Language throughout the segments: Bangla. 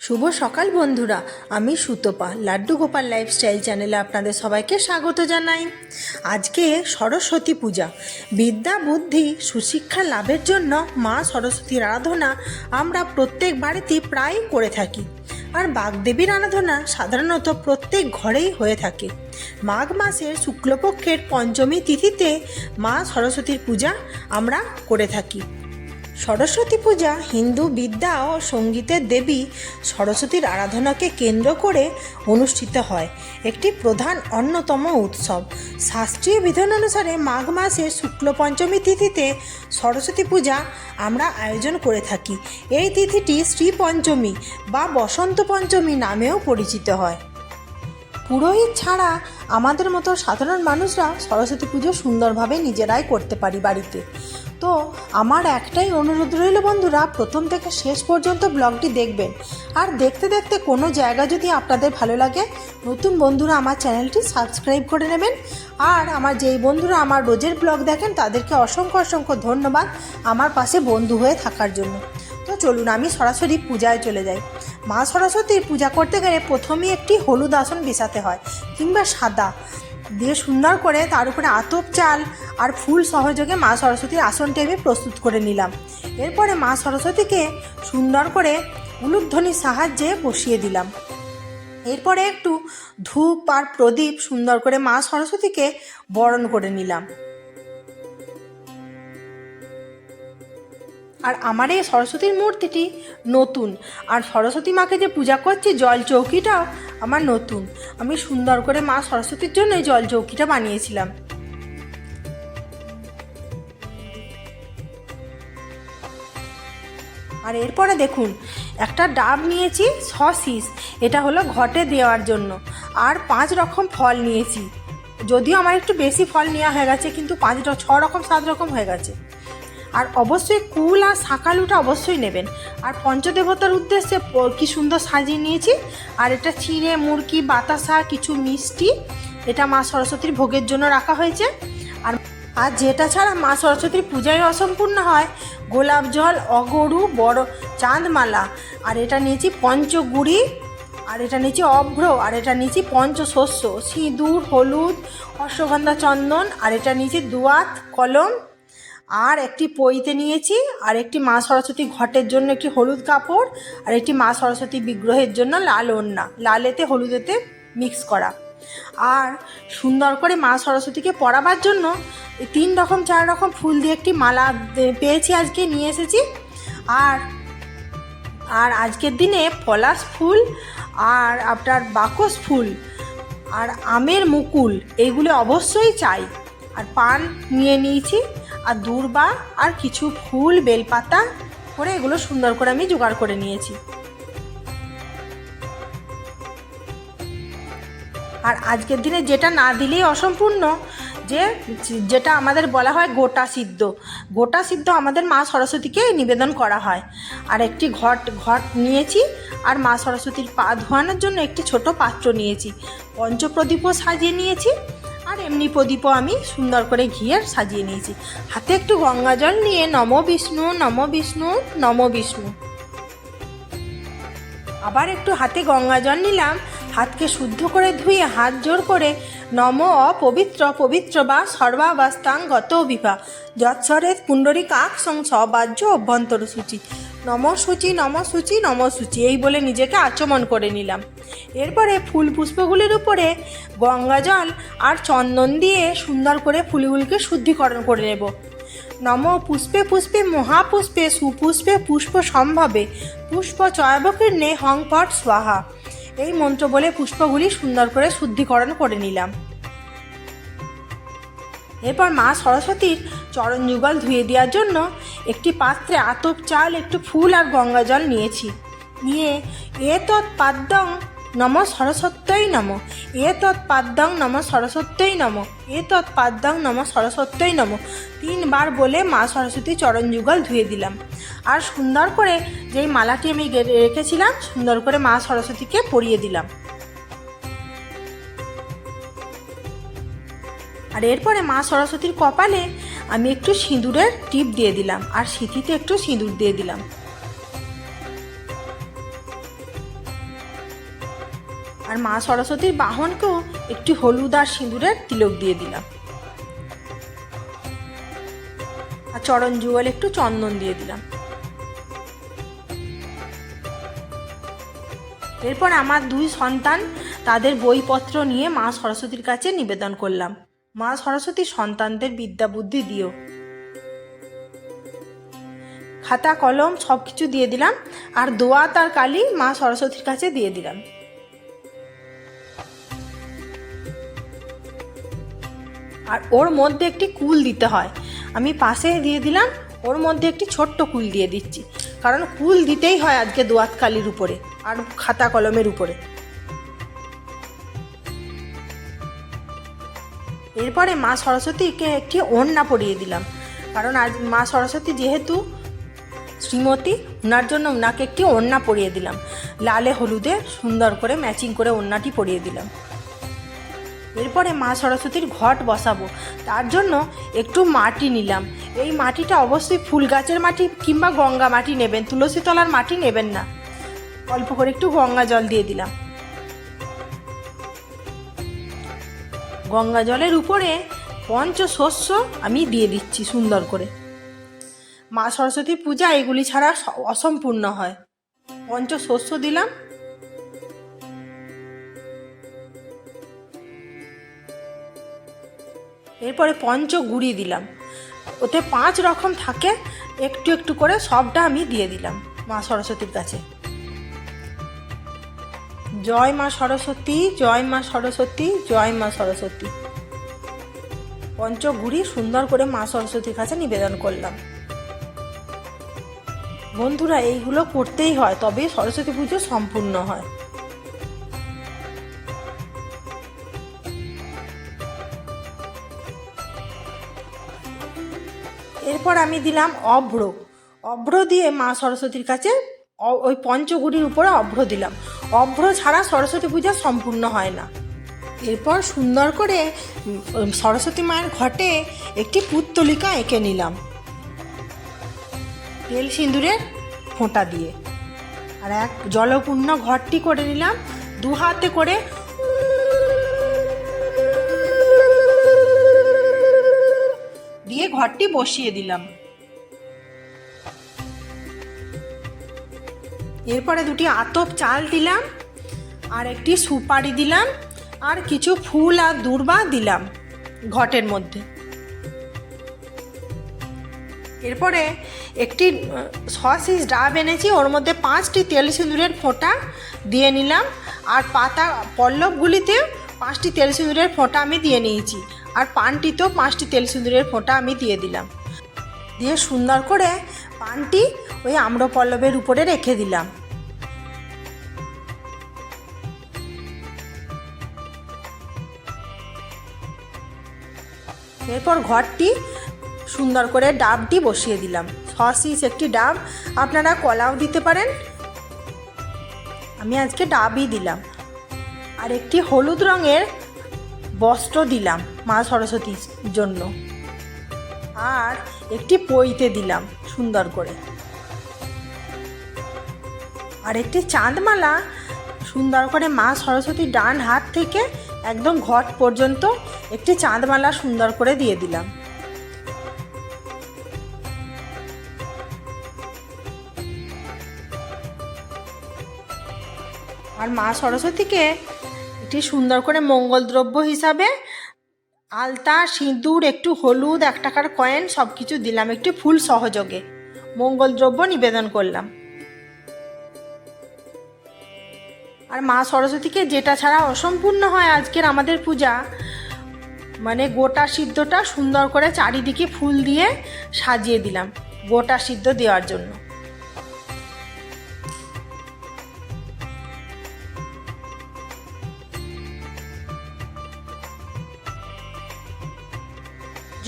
শুভ সকাল বন্ধুরা, আমি সুতপা, লাড্ডু গোপাল লাইফস্টাইল চ্যানেলে আপনাদের সবাইকে স্বাগত জানাই। আজকে সরস্বতী পূজা, বিদ্যা বুদ্ধি সুশিক্ষা লাভের জন্য মা সরস্বতীর আরাধনা আমরা প্রত্যেক বাড়িতেই প্রায় করে থাকি। আর বাগদেবীর আরাধনা সাধারণত প্রত্যেক ঘরেই হয়ে থাকে। মাঘ মাসের শুক্লপক্ষের পঞ্চমী তিথিতে মা সরস্বতীর পূজা আমরা করে থাকি। সরস্বতী পূজা, হিন্দু বিদ্যা ও সঙ্গীতের দেবী সরস্বতীর আরাধনাকে কেন্দ্র করে অনুষ্ঠিত হয়। একটি প্রধান অন্যতম উৎসব। শাস্ত্রীয় বিধান অনুসারে মাঘ মাসে শুক্ল পঞ্চমী তিথিতে সরস্বতী পূজা আমরা আয়োজন করে থাকি। এই তিথিটি শ্রী পঞ্চমী বা বসন্ত পঞ্চমী নামেও পরিচিত হয়। পুরোহিত ছাড়া আমাদের মতো সাধারণ মানুষরা সরস্বতী পুজো সুন্দরভাবে নিজেরাই করতে পারি বাড়িতে। তো আমার একটাই অনুরোধ রইল বন্ধুরা, প্রথম থেকে শেষ পর্যন্ত ব্লগটি দেখবেন। আর দেখতে দেখতে কোনো জায়গা যদি আপনাদের ভালো লাগে, নতুন বন্ধুরা আমার চ্যানেলটি সাবস্ক্রাইব করে নেবেন। আর আমার যেই বন্ধুরা আমার রোজের ব্লগ দেখেন, তাদেরকে অসংখ্য অসংখ্য ধন্যবাদ আমার পাশে বন্ধু হয়ে থাকার জন্য। তো চলুন আমি সরাসরি পূজায় চলে যাই। মা সরস্বতীর পূজা করতে গেলে প্রথমেই একটি হলুদ আসন বিছাতে হয়, কিংবা সাদা। দিয়ে সুন্দর করে তার উপরে আতপ চাল আর ফুল সহযোগে মা সরস্বতীর আসনটি আমি প্রস্তুত করে নিলাম। এরপরে মা সরস্বতীকে সুন্দর করে উলুধ্বনির সাহায্যে বসিয়ে দিলাম। এরপরে একটু ধূপ আর প্রদীপ সুন্দর করে মা সরস্বতীকে বরণ করে নিলাম। আর আমার এই সরস্বতীর মূর্তিটি নতুন। আর সরস্বতী মাকে যে পূজা করছি, জল চৌকিটাও আমার নতুন। আমি সুন্দর করে মা সরস্বতীর জন্য এই জল চৌকিটা বানিয়েছিলাম। আর এরপরে দেখুন, একটা ডাব নিয়েছি শীষ এটা হলো ঘটে দেওয়ার জন্য। আর পাঁচ রকম ফল নিয়েছি। যদিও আমার একটু বেশি ফল নেওয়া হয়ে গেছে, কিন্তু পাঁচ ছ রকম, সাত রকম হয়ে গেছে। আর অবশ্যই কুল আর শাকালুটা অবশ্যই নেবেন। আর পঞ্চদেবতার উদ্দেশ্যে কি সুন্দর সাজিয়ে নিয়েছি। আর এটা চিড়ে, মুরগি, বাতাসা, কিছু মিষ্টি, এটা মা সরস্বতীর ভোগের জন্য রাখা হয়েছে। আর আর যেটা ছাড়া মা সরস্বতীর পূজায় অসম্পূর্ণ হয়, গোলাপ জল, অগরু, বড় চাঁদমালা। আর এটা নিয়েছি পঞ্চগুড়ি, আর এটা নিচে অভ্র, আর এটা নিচে পঞ্চশস্য। সিঁদুর, হলুদ, অশ্বগন্ধা চন্দন, আর এটা নিচে দুয়াত, কলম আর একটি পইতে নিয়েছি, আর একটি মা সরস্বতী ঘটের জন্য একটি হলুদ কাপড়, আর একটি মা সরস্বতী বিগ্রহের জন্য লাল ওড়না। লালেতে হলুদেতে মিক্স করা। আর সুন্দর করে মা সরস্বতীকে পরাবার জন্য তিন রকম, চার রকম ফুল দিয়ে একটি মালা পেয়েছি আজকে, নিয়ে এসেছি। আর আর আজকের দিনে পলাশ ফুল আর আপনার বাকস ফুল আর আমের মুকুল এইগুলো অবশ্যই চাই। আর পান নিয়ে নিয়েছি। আর দূর্বা আর কিছু ফুল, বেলপাতা করে এগুলো সুন্দর করে আমি জোগাড় করে নিয়েছি। আর আজকের দিনে যেটা না দিলেই অসম্পূর্ণ, যে যেটা আমাদের বলা হয় গোটা সিদ্ধ। গোটা সিদ্ধ আমাদের মা সরস্বতীকে নিবেদন করা হয়। আর একটি ঘট ঘট নিয়েছি আর মা সরস্বতীর পা ধোয়ানোর জন্য একটি ছোট পাত্র নিয়েছি। পঞ্চপ্রদীপও সাজিয়ে নিয়েছি। আর এমনি প্রদীপও আমি সুন্দর করে ঘিয়ে সাজিয়ে নিয়েছি। হাতে একটু গঙ্গা জল নিয়ে নম বিষ্ণু নম বিষ্ণু নম বিষ্ণু। আবার একটু হাতে গঙ্গা জল নিলাম, হাতকে শুদ্ধ করে ধুয়ে হাত জোর করে নম অপবিত্র, পবিত্র বা সর্বাবস্থাং গত বিভা। যৎসরে কুণ্ডরী কাক সং সবাহ্য অভ্যন্তর সূচি। নম সূচি নম সূচি নম সূচি এই বলে নিজেকে আচমন করে নিলাম। এরপরে ফুল পুষ্পগুলির উপরে গঙ্গা জল আর চন্দন দিয়ে সুন্দর করে ফুলগুলিকে শুদ্ধিকরণ করে নেব। নম পুষ্পে পুষ্পে মহাপুষ্পে সুপুষ্পে পুষ্প সম্ভবে পুষ্প চয়বকীর্ণে হংপট স্বাহা। এই মন্ত্র বলে পুষ্পগুলি সুন্দর করে শুদ্ধিকরণ করে নিলাম। এরপর মা সরস্বতীর চরণ যুগল ধুয়ে দেওয়ার জন্য একটি পাত্রে আতপ চাল, একটু ফুল আর গঙ্গা জল নিয়েছি। নিয়ে এ তৎপাদ্যং নম সরস্বত্যই নম এ তৎপাদ্যং নম সরস্বত্যই নম এ তৎপাদ্যং নম সরস্বত্যই নম, তিনবার বলে মা সরস্বতী চরণ যুগল ধুয়ে দিলাম। আর সুন্দর করে যেই মালাটি আমি রেখেছিলাম, সুন্দর করে মা সরস্বতীকে পরিয়ে দিলাম। আর এরপরে মা সরস্বতীর কপালে আমি একটু সিঁদুরের টিপ দিয়ে দিলাম, আর সিঁথিতে একটু সিঁদুর দিয়ে দিলাম। আর মা সরস্বতীর বাহনকেও একটি হলুদ আর সিঁদুরের তিলক দিয়ে দিলাম। আর চরণ যুগল একটু চন্দন দিয়ে দিলাম। এরপর আমার দুই সন্তান তাদের বইপত্র নিয়ে মা সরস্বতীর কাছে নিবেদন করলাম। মা সরস্বতী সন্তানদের বিদ্যা বুদ্ধি দিও। খাতা, কলম সব কিছু দিয়ে দিলাম, আর দোয়া তার কালি মা সরস্বতীর কাছে দিয়ে দিলাম। আর ওর মধ্যে একটি কুল দিতে হয়। আমি পাশে দিয়ে দিলাম, ওর মধ্যে একটি ছোট্ট কুল দিয়ে দিচ্ছি। কারণ কুল দিতেই হয় আজকে দোয়াত কালির উপরে, আর খাতা, কলমের উপরে। এরপরে মা সরস্বতীকে একটি ওড়না পরিয়ে দিলাম। কারণ আজ মা সরস্বতী যেহেতু শ্রীমতী ওনার জন্য ওনাকে একটি ওড়না পরিয়ে দিলাম। লালে হলুদে সুন্দর করে ম্যাচিং করে ওড়নাটি পরিয়ে দিলাম। এরপরে মা সরস্বতীর ঘট বসাবো। তার জন্য একটু মাটি নিলাম। এই মাটিটা অবশ্যই ফুল গাছের মাটি কিংবা গঙ্গা মাটি নেবেন, তুলসী তলার মাটি নেবেন না। অল্প করে একটু গঙ্গা জল দিয়ে দিলাম। গঙ্গা জলের উপরে পঞ্চশস্য আমি দিয়ে দিচ্ছি সুন্দর করে। মা সরস্বতী পূজা এগুলি ছাড়া অসম্পূর্ণ হয়। পঞ্চশস্য দিলাম। এরপরে পঞ্চগুড়ি দিলাম। ওতে পাঁচ রকম থাকে। একটু একটু করে সবটা আমি দিয়ে দিলাম মা সরস্বতীর কাছে। জয় মা সরস্বতী, জয় মা সরস্বতী, জয় মা সরস্বতী। পঞ্চগুড়ি সুন্দর করে মা সরস্বতীর কাছে নিবেদন করলাম। বন্ধুরা, এইগুলো করতেই হয়, তবে সরস্বতী পুজো সম্পূর্ণ হয়। এরপর আমি দিলাম অভ্র। অভ্র দিয়ে মা সরস্বতীর কাছে ওই পঞ্চগুড়ির উপরে অভ্র দিলাম। অভ্র ছাড়া সরস্বতী পূজা সম্পূর্ণ হয় না। এরপর সুন্দর করে সরস্বতী মায়ের ঘটে একটি পুত্তলিকা এঁকে নিলাম। তেল সিঁদুরের ফোঁটা দিয়ে। আর এক জলপূর্ণ ঘরটি করে নিলাম, দু হাতে করে। দিয়ে ঘরটি বসিয়ে দিলাম। এরপরে দুটি আতপ চাল দিলাম, আর একটি সুপারি দিলাম, আর কিছু ফুল আর দূর্বা দিলাম ঘটের মধ্যে। এরপরে একটি সসিস ডাব এনেছি, ওর মধ্যে পাঁচটি তেল সিঁদুরের ফোঁটা দিয়ে নিলাম, আর পাতা পল্লবগুলিতে পাঁচটি তেল সিঁদুরের ফোঁটা আমি দিয়ে নিয়েছি, আর পানটিতেও পাঁচটি তেল সিঁদুরের ফোঁটা আমি দিয়ে দিলাম। দিয়ে সুন্দর করে পানটি ওই আম্রপল্লবের উপরে রেখে দিলাম। এরপর ঘরটি সুন্দর করে ডাবটি বসিয়ে দিলাম। সসিস একটি ডাব। আপনারা কলাও দিতে পারেন। আমি আজকে ডাবই দিলাম। আর একটি হলুদ রঙের বস্ত্র দিলাম মা সরস্বতীর জন্য। আর একটি পইতে দিলাম সুন্দর করে। আর একটি চাঁদমালা সুন্দর করে মা সরস্বতীর ডান হাত থেকে একদম ঘট পর্যন্ত একটি চাঁদমালা সুন্দর করে দিয়ে দিলাম। আর মা সরস্বতীকে একটি সুন্দর করে মঙ্গল দ্রব্য হিসাবে আলতা, সিঁদুর, একটু হলুদ, এক টাকার কয়েন সব কিছু দিলাম, একটি ফুল সহযোগে। মঙ্গল দ্রব্য নিবেদন করলাম। আর মা সরস্বতীকে যেটা ছাড়া অসম্পূর্ণ হয় আজকের আমাদের পূজা মানে গোটা সিদ্ধটা সুন্দর করে চারিদিকে ফুল দিয়ে সাজিয়ে দিলাম, গোটা সিদ্ধ দেওয়ার জন্য।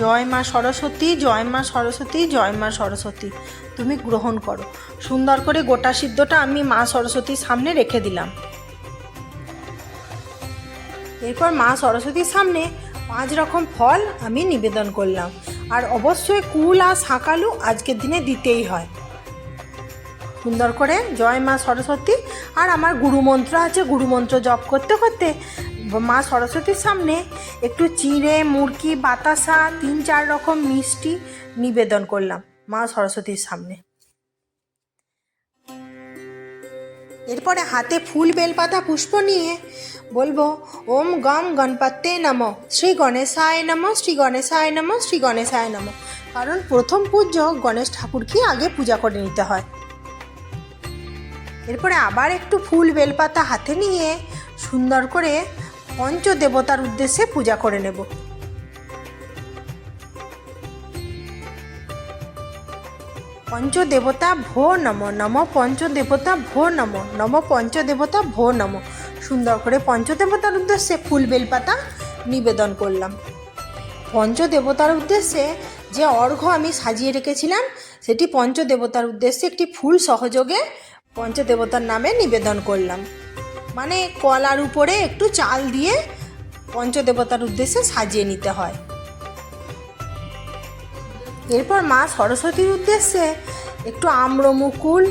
জয় মা সরস্বতী, জয় মা সরস্বতী, জয় মা সরস্বতী, তুমি গ্রহণ করো। সুন্দর করে গোটা সিদ্ধটা আমি মা সরস্বতীর সামনে রেখে দিলাম। এরপর মা সরস্বতীর সামনে পাঁচ রকম ফল আমি নিবেদন করলাম। আর অবশ্যই কুল আর শাঁকালু আজকের দিনে দিতেই হয়। সুন্দর করে জয় মা সরস্বতী। আর আমার গুরুমন্ত্র আছে গুরুমন্ত্র জপ করতে করতে মা সরস্বতীর সামনে একটু চিড়ে মুরকি বাতাসা, তিন চার রকম মিষ্টি নিবেদন করলাম মা সরস্বতীর সামনে। এরপরে হাতে ফুল বেলপাতা পুষ্প নিয়ে বলব, ওম গম গণপতে নম। শ্রী গণেশায় নম, শ্রী গণেশায় নম, শ্রী গণেশায় নম। কারণ প্রথম পূজ্য গণেশ ঠাকুরকে আগে পূজা করে নিতে হয়। এরপরে আবার একটু ফুল বেলপাতা হাতে নিয়ে সুন্দর করে পঞ্চ দেবতার উদ্দেশ্যে পূজা করে নেব। পঞ্চদেবতা ভো নম নম পঞ্চদেবতা ভো নম নম পঞ্চদেবতা ভো নম। সুন্দর করে পঞ্চদেবতার উদ্দেশ্যে ফুল বেলপাতা নিবেদন করলাম। পঞ্চদেবতার উদ্দেশ্যে যে অর্ঘ্য আমি সাজিয়ে রেখেছিলাম, সেটি পঞ্চদেবতার উদ্দেশ্যে একটি ফুল সহযোগে পঞ্চদেবতার নামে নিবেদন করলাম। মানে কলার উপরে একটু চাল দিয়ে পঞ্চদেবতার উদ্দেশ্যে সাজিয়ে নিতে হয়। এরপর মা সরস্বতীর উদ্দেশ্যে একটু আম্রমুকুল,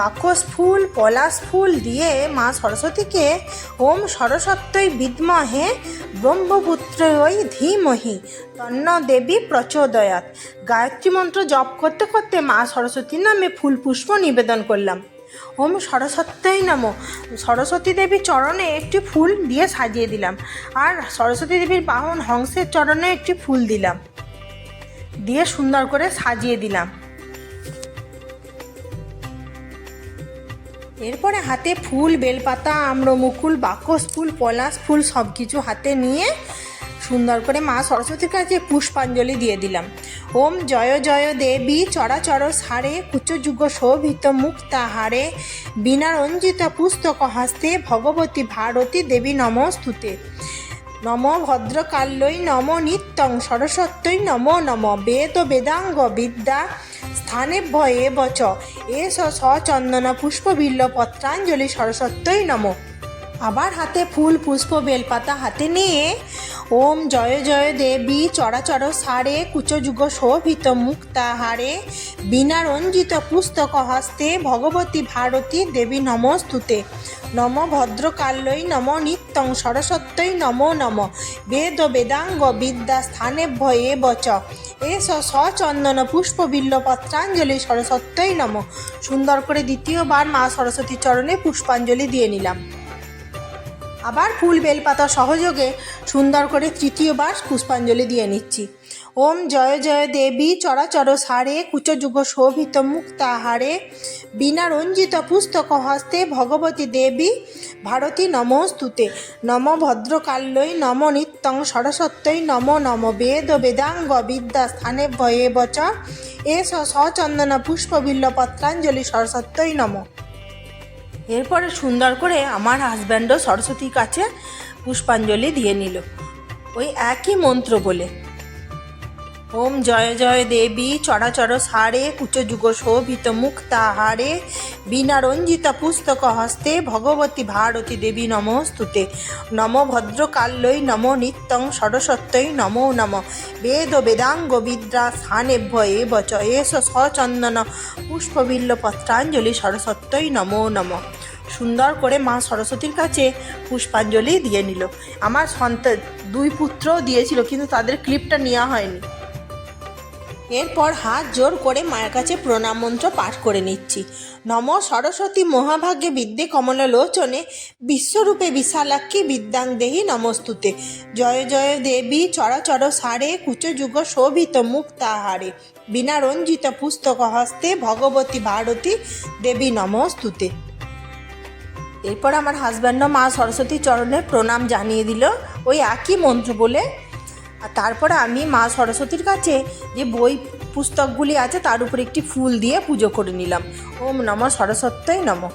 বাকস ফুল, পলাশ ফুল দিয়ে মা সরস্বতীকে ওম সরস্বত্যই বিদ্মহে ব্রহ্মপুত্রই ধীমহি তন্ন দেবী প্রচোদয়াত। গায়ত্রী মন্ত্র জপ করতে করতে মা সরস্বতীর নামে ফুল পুষ্প নিবেদন করলাম। ওম সরস্বত্যই নম। সরস্বতী দেবীর চরণে একটি ফুল দিয়ে সাজিয়ে দিলাম। আর সরস্বতী দেবীর বাহন হংসের চরণে একটি ফুল দিলাম। দিয়ে সুন্দর করে সাজিয়ে দিলাম। এরপরে হাতে ফুল, বেলপাতা, আম্রমুকুল বাকস ফুল পলাশ ফুল সব কিছু হাতে নিয়ে সুন্দর করে মা সরস্বতীর কাছে পুষ্পাঞ্জলি দিয়ে দিলাম। ওম জয় জয় দেবী, চরাচর সারে, কুচযুগ শোভিত মুক্তাহারে বিনা রঞ্জিত পুস্তক হস্তে, ভগবতী ভারতী দেবী নমস্তুতে। নম ভদ্রকাল্যই নম নিত্যং সরস্বত্যই নম নম। বেদ বেদাঙ্গ বিদ্যা স্থানে ভয়ে বচ। এস সচন্দন পুষ্পবিল্ল পত্রাঞ্জলি সরস্বত্যই নম। আবার হাতে ফুল, পুষ্প, বেলপাতা হাতে নিয়ে ওম জয় জয় দেবী চরাচর সারে কুচযুগ শোভিত মুক্তাহারে বিনা রঞ্জিত পুস্তক হস্তে ভগবতী ভারতী দেবী নমস্তুতে। নম ভদ্রকাল্যই নম নিত্যং সরস্বত্যই নমো নম। বেদ বেদাঙ্গ বিদ্যা স্থানে ভয়ে বচ এস সচন্দন পুষ্পবিল্ল পত্রাঞ্জলি সরস্বত্যই নম। সুন্দর করে দ্বিতীয়বার মা সরস্বতী চরণে পুষ্পাঞ্জলি দিয়ে নিলাম। আবার ফুল বেলপাতা সহযোগে সুন্দর করে তৃতীয়বার পুষ্পাঞ্জলি দিয়ে নিচ্ছি। ওম জয় জয় দেবী, চরাচর সারে, কুচযুগ শোভিত মুক্তাহারে বিনা রঞ্জিত পুস্তক হস্তে ভগবতী দেবী, ভারতী নমস্তুতে। নম ভদ্রকাল্যই নম নিত্যং সরস্বত্যই নম নম বেদ বেদাঙ্গ বিদ্যা স্থানে ভয়ে বচ। এস সচন্দন পুষ্পবিল্ল পত্রাঞ্জলি সরস্বত্যই নম। এরপরে সুন্দর করে আমার হাজব্যান্ডও সরস্বতীর কাছে পুষ্পাঞ্জলি দিয়ে নিল। ওই একই মন্ত্র বলে, ওম জয় জয় দেবী, চরাচর সারে কুচযুগ শোভিত মুক্তাহারে বিনা রঞ্জিত পুস্তক হস্তে, ভগবতী ভারতী দেবী নমস্তুতে, নম ভদ্রকাল্যই নম নিত্যং সরস্বত্যই, নমো নম। বেদ বেদাঙ্গ বিদ্যা স্থানেভ্য এ বচ এস সচন্দন পুষ্পবিল্ল পত্রাঞ্জলি সরস্বত্যই, নমো নম। সুন্দর করে মা সরস্বতীর কাছে পুষ্পাঞ্জলি দিয়ে নিল। আমার সন্তান দুই পুত্রও দিয়েছিল, কিন্তু তাদের ক্লিপটা নেওয়া হয়নি। এরপর হাত জোর করে মায়ের কাছে প্রণাম মন্ত্র পাঠ করে নিচ্ছি। নম সরস্বতী মহাভাগ্যে বিদ্যে কমল লোচনে বিশ্বরূপে বিশালাক্ষী বিদ্যাং দেহি নমস্তুতে। জয় জয় দেবী চরাচর সারে কুচযুগ শোভিত মুক্তাহারে। বিনা রঞ্জিত পুস্তক হস্তে ভগবতী ভারতী দেবী নমস্তুতে। এরপর আমার হাজব্যান্ডও মা সরস্বতী চরণে প্রণাম জানিয়ে দিল। ওই একই মন্ত্র বলে। আর তারপর আমি মা সরস্বতীর কাছে যে বই পুস্তকগুলি আছে, তার উপর একটি ফুল দিয়ে পুজো করে নিলাম। ওম নম সরস্বত্যই নম।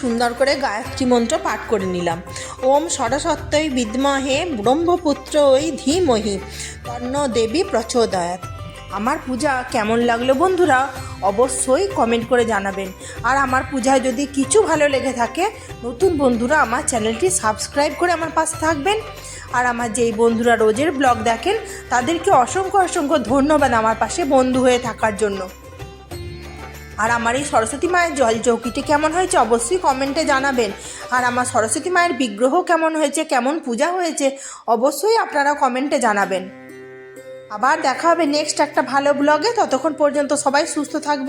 সুন্দর করে গায়ত্রী মন্ত্র পাঠ করে নিলাম। ওম সরস্বত্যই বিদ্মহে ব্রহ্মপুত্র ওই ধীমহি তন্ন দেবী প্রচোদয়াত আমার পূজা কেমন লাগল বন্ধুরা অবশ্যই কমেন্ট করে জানাবেন। আর আমার পূজায় যদি কিছু ভালো লেগে থাকে, নতুন বন্ধুরা আমার চ্যানেলটি সাবস্ক্রাইব করে আমার পাশে থাকবেন। আর আমার যেই বন্ধুরা রোজের ব্লগ দেখেন, তাদেরকে অসংখ্য অসংখ্য ধন্যবাদ আমার পাশে বন্ধু হয়ে থাকার জন্য। আর আমার এই সরস্বতী মায়ের জল চৌকিটি কেমন হয়েছে অবশ্যই কমেন্টে জানাবেন। আর আমার সরস্বতী মায়ের বিগ্রহ কেমন হয়েছে, কেমন পূজা হয়েছে, অবশ্যই আপনারা কমেন্টে জানাবেন। আবার দেখা হবে নেক্সট একটা ভালো ব্লগে ততক্ষণ পর্যন্ত সবাই সুস্থ থাকবে